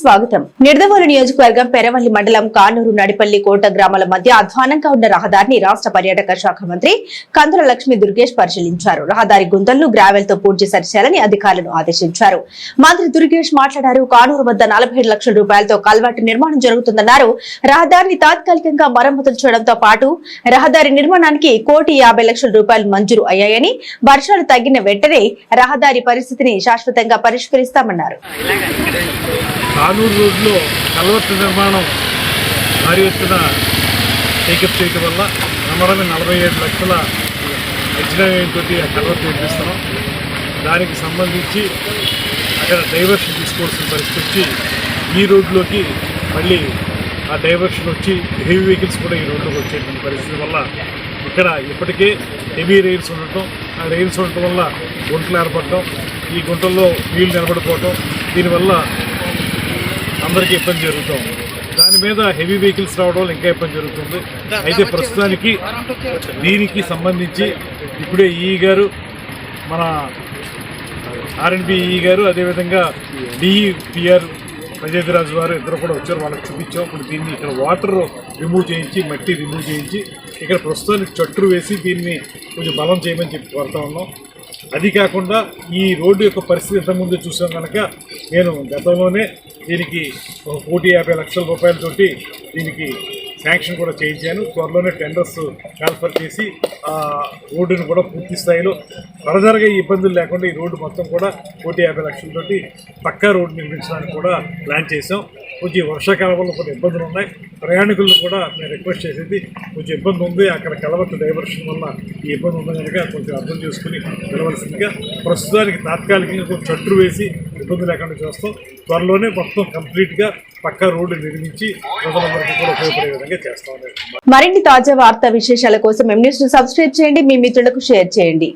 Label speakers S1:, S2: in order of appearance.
S1: స్వాగతం. నిర్దవోలు నియోజకవర్గం పెరవల్లి మండలం కానూరు నడిపల్లి కోట గ్రామాల మధ్య అధ్వానంగా ఉన్న రహదారిని రాష్ట్ర పర్యాటక శాఖ మంత్రి కందుల లక్ష్మి దుర్గేష్ పరిశీలించారు. రహదారి గుంతలను గ్రావెల్తో పూర్తి సరిచేయాలని అధికారులను ఆదేశించారు. మంత్రి దుర్గేష్ మాట్లాడారు. కానూరు వద్ద నలభై లక్షల రూపాయలతో కల్వర్టు నిర్మాణం జరుగుతుందన్నారు. రహదారిని తాత్కాలికంగా మరమ్మతులు చేయడంతో పాటు రహదారి నిర్మాణానికి కోటి యాభై లక్షల రూపాయలు మంజూరు అయ్యాయని వర్షాలు తగ్గిన వెంటనే రహదారి పరిస్థితిని శాశ్వతంగా పరిష్కరిస్తామన్నారు.
S2: కానూరు రోడ్లో కల్వర్టు నిర్మాణం భారీ ఎత్తున టేకప్ చేయటం వల్ల నమ్మడమే నలభై ఏడు లక్షల అంచనా వ్యయంతో ఆ కల్వర్టు నిర్మిస్తున్నాం. దానికి సంబంధించి అక్కడ డైవర్షన్ తీసుకోవాల్సిన పరిస్థితి వచ్చి ఈ రోడ్లోకి మళ్ళీ ఆ డైవర్షన్ వచ్చి హెవీ వెహికల్స్ కూడా ఈ రోడ్లోకి వచ్చేటువంటి పరిస్థితి వల్ల ఇక్కడ ఇప్పటికే హెవీ రైల్స్ ఉండటం ఆ రైల్స్ ఉండటం వల్ల గుంటలు ఏర్పడటం ఈ గుంటల్లో వీళ్ళు నిలబడిపోవటం దీనివల్ల అందరికీ ఇబ్బంది జరుగుతుంది. దాని మీద హెవీ వెహికల్స్ రావడం ఇంకా ఇబ్బంది జరుగుతుంది. అయితే ప్రస్తుతానికి దీనికి సంబంధించి ఇప్పుడే ఈ గారు మన ఆర్ఎన్బిఈ గారు అదేవిధంగా డిఈపిఆర్ రాజు వారు ఇద్దరు కూడా వచ్చారు. వాళ్ళకి చూపించాం. ఇప్పుడు దీన్ని ఇక్కడ వాటర్ రిమూవ్ చేయించి మట్టి రిమూవ్ చేయించి ఇక్కడ ప్రస్తుతానికి చట్టు వేసి దీన్ని కొంచెం బలం చేయమని చెప్పి కోరుతా ఉన్నాం. అది కాకుండా ఈ రోడ్డు యొక్క పరిస్థితి ఇంతకుముందు చూసాం కనుక నేను గతంలోనే దీనికి ఒక కోటి యాభై లక్షల రూపాయలతోటి దీనికి శాంక్షన్ కూడా చేయించాను. త్వరలోనే టెండర్స్ ట్రాన్స్ఫర్ చేసి ఆ రోడ్డును కూడా పూర్తి స్థాయిలో ఫర్దర్గా ఇబ్బందులు లేకుండా ఈ రోడ్డు మొత్తం కూడా కోటి యాభై లక్షలతోటి పక్కా రోడ్డు నిర్మించడానికి కూడా ప్లాన్ చేసాం కొంచెం వర్షాకాలం వల్ల కొన్ని ఇబ్బందులు ఉన్నాయి. ప్రయాణికులను కూడా నేను రిక్వెస్ట్ చేసేది కొంచెం ఇబ్బంది ఉంది అక్కడ కలవట్టు డైవర్షన్ వల్ల ఈ ఇబ్బంది ఉంది కనుక కొంచెం అర్థం చేసుకుని వెళ్ళవలసిందిగా ప్రస్తుతానికి తాత్కాలికంగా కొంచెం చట్టు వేసి ఇబ్బంది లేకుండా చేస్తాం. త్వరలోనే మొత్తం కంప్లీట్గా పక్కా రోడ్డు నిర్మించి ప్రజలందరికీ కూడా ఉపయోగపడే విధంగా చేస్తాం
S1: మరిన్ని తాజా వార్తా విశేషాల కోసం ఎంన్యూస్ సబ్స్క్రైబ్ చేయండి. మీ మిత్రులకు షేర్ చేయండి.